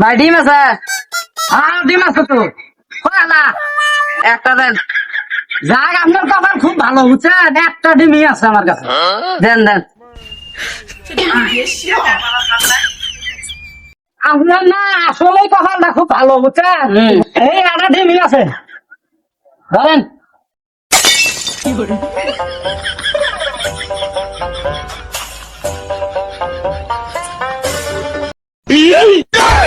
ভাই ডিম আছে। হ্যাঁ ডিম আছে তো। একটা দেন। যাক আপনার তো আবার খুব ভালো বুঝছেন? একটা ডিমই আছে আমার কাছে। দেন দেন। আপনার না আসলেই কপালটা খুব ভালো বুঝছেন। এই একটা ডিমই আছে। ধরেন। কে আমি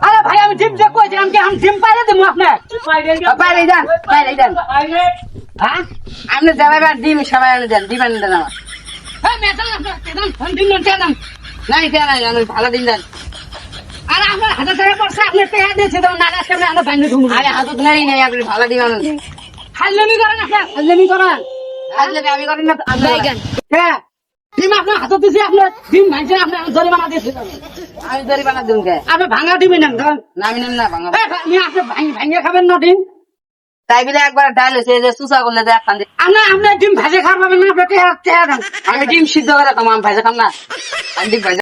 আরে ভাই আমি ডিম যে কইছি আমি আমি ডিম পাইরে দেবো আপনার? বাইরে দেন বাইরে দেন হ্যাঁ? আপনি যাবে এবার ডিম সবাই এনে দেন এনে দেন আমার। হ্যাঁ আপনার দেন ফোন দেন। না কে নাই আমি ভালো ডিম দেন আরে আপনার হাতে থেকে পড়ছে আপনি দিয়েছে তো আমরা ঢুকবো আরে হাতত নাই নাই আপনি ভালো আনেন করেন আপনার করেন। আমি করেন না করেন। হ্যাঁ। ডিম আপনার হাতে দিয়েছি আপনার ডিম ভাঙছে আপনি জরিমানা দিয়েছে আমি জরিমানা দিন কে আপনি ভাঙা ডিমই না না আমি না ভাঙা। ভাই, আপনি ভাঙি ভাঙিয়ে খাবেন না ডিম। তাই বলে একবার ডাল হয়েছে যে সুসা করলে যে একখান আমরা আমরা ডিম ভাজে খাবেন না আপনি টেয়া টেয়া আমি ডিম সিদ্ধ করে খাম আমি ভাইজা খাম না। আমি ডিম ভাইজা